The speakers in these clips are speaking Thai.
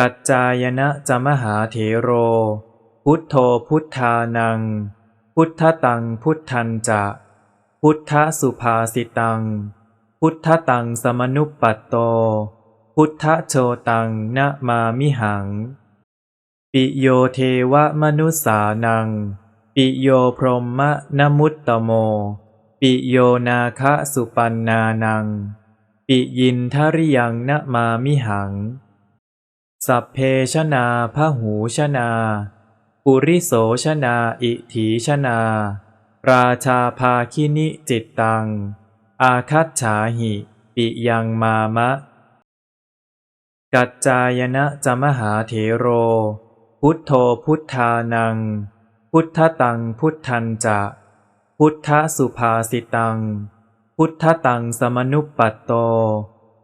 กัจจายนะจมหาเถโร พุทโธพุทธานัง พุทธตังพุทธันจะ พุทธสุภาสิตัง พุทธตังสมนุปปัตโต พุทธโชตังนะมามิหัง ปิโยเทวมนุสานัง ปิโยพรหมะนมุตตโม ปิโยนาคะสุปันนานัง ปิยินทริยังนะมามิหัง สัพเพชนาพหูชนา ปุริโสชนาอิถีชนา ราชาภาคินิจิตตัง อาคัตฉาหิ ปิยังมามะ กัจจายนะจมหาเถโร พุทโธพุทธานัง พุทธตังพุทธันจะ พุทธสุภาสิตัง พุทธตังสมนุปปัตโต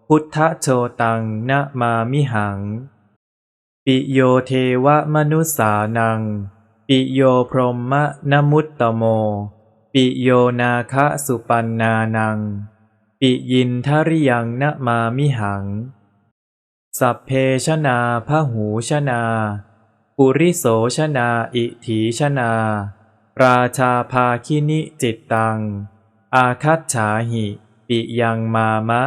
พุทธโชตังนะมามิหัง ปิโยเทวมนุสานัง ปิโยพรหมะนมุตตโม ปิโยนาคะสุปันนานัง ปิยินทริยังนมามิหัง สัพเพชนาพหูชนา ปุริโสชนาอิถีชนา ราชาภาคินิจิตตัง อาคัตฉาหิ ปิยังมามะ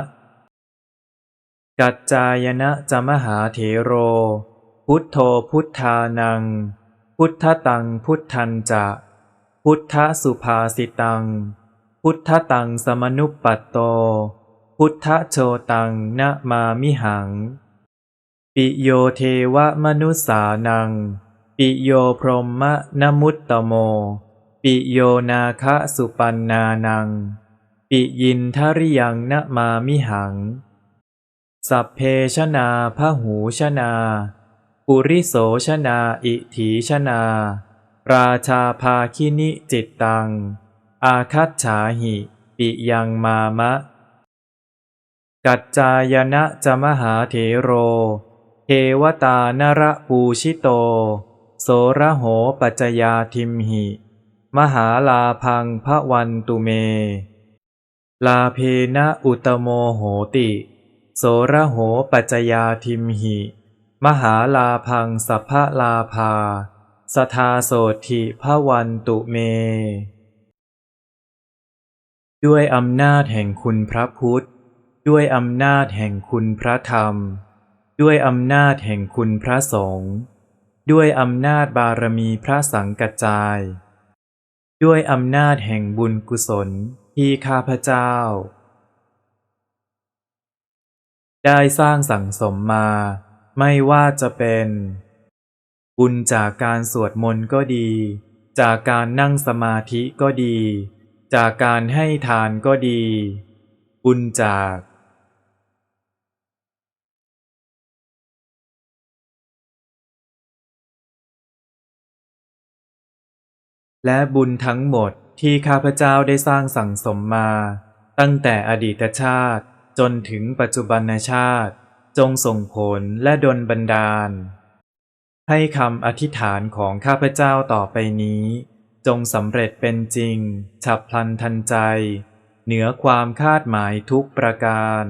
กัจจายนะจมหาเถโร พุทโธพุทธานัง พุทธตังพุทธันจะ พุทธสุภาสิตัง พุทธตังสมนุปปัตโต พุทธโชตังนะมามิหัง ปิโยเทวมนุสานัง ปิโยพรหมะนมุตตโม ปิโยนาคะสุปันนานัง ปิยินทริยังนะมามิหัง สัพเพชนาพหูชนา ปุริโสชนาอิถีชนา ราชาภาคินิจิตตัง อาคัตฉาหิ ปิยังมามะ กัจจายนะจมหาเถโร เทวตานระปูชิโต โสระโหปัจจยาทิมหิ มหาลาพังพระวันตุเม ลาเพนะอุตโมโหติ โสระโหปัจจยาทิมหิ มหาลาพังสัพพะลาภา สทาโสธิพระวันตุเม ด้วยอำนาจแห่งคุณพระพุทธ ด้วยอำนาจแห่งคุณพระธรรม ด้วยอำนาจแห่งคุณพระสงฆ์ ด้วยอำนาจบารมีพระสังกัจจาย ด้วยอำนาจแห่งบุญกุศลที่ข้าพเจ้า ได้สร้างสั่งสมมา ไม่ว่าจะเป็น บุญจากการสวดมนต์ก็ดี จากการนั่งสมาธิก็ดี จากการให้ทานก็ดี บุญจากและบุญทั้งหมดที่ข้าพเจ้าได้สร้างสั่งสมมา ตั้งแต่อดีตชาติจนถึงปัจจุบันชาติ จงส่งผลและดลบันดาล ให้คำอธิษฐานของข้าพเจ้าต่อไปนี้ จงสำเร็จเป็นจริง ฉับพลันทันใจ เหนือความคาดหมายทุกประการ